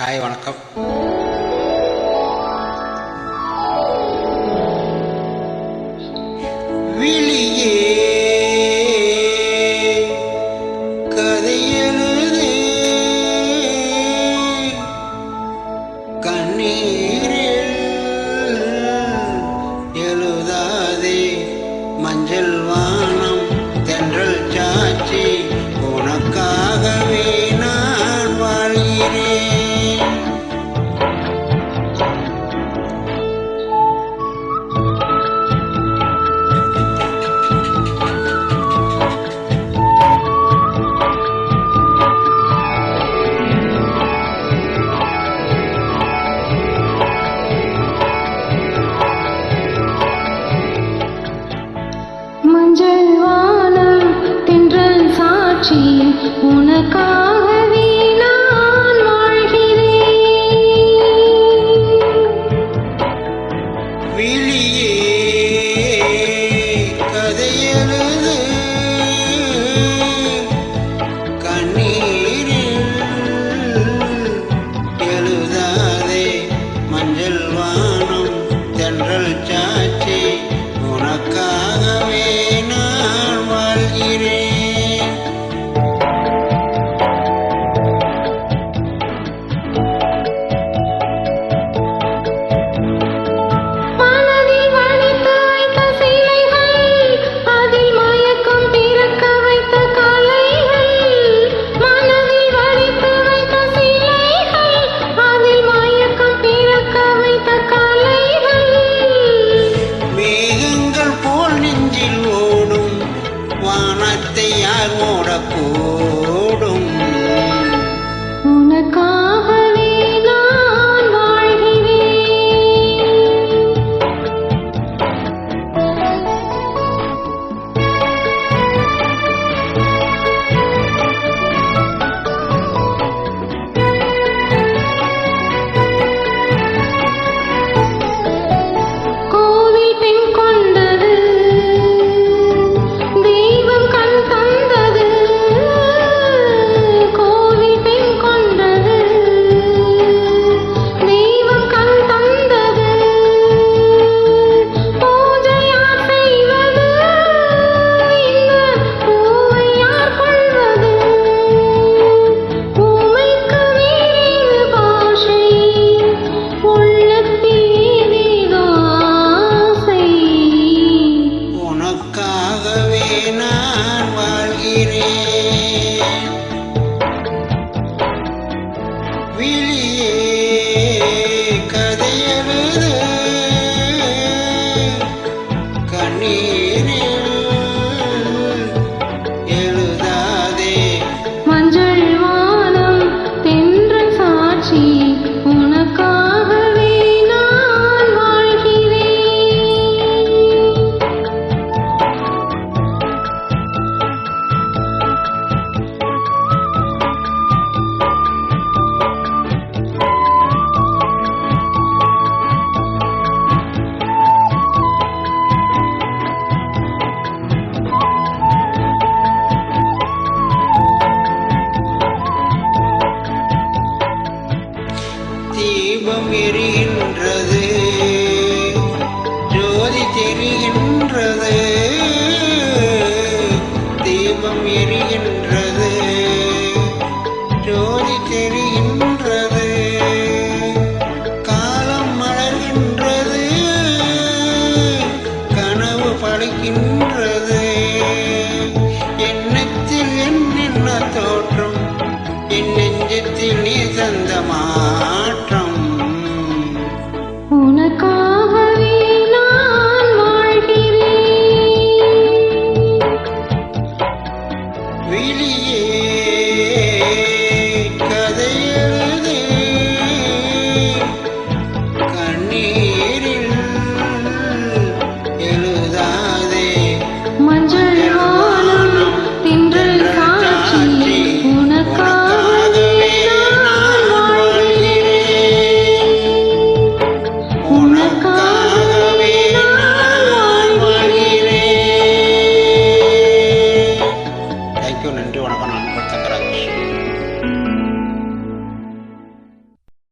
Hi வணக்கம். I wanna go. Really? தீபம் எரிகின்றது. ஜோதி தெரிகின்றது. தீபம் எரிகின்றது. ஜோதி தெரிகின்றது. காலம் மலர்கின்றது. கனவு படைக்கின்ற தினி தந்த மாற்றம்.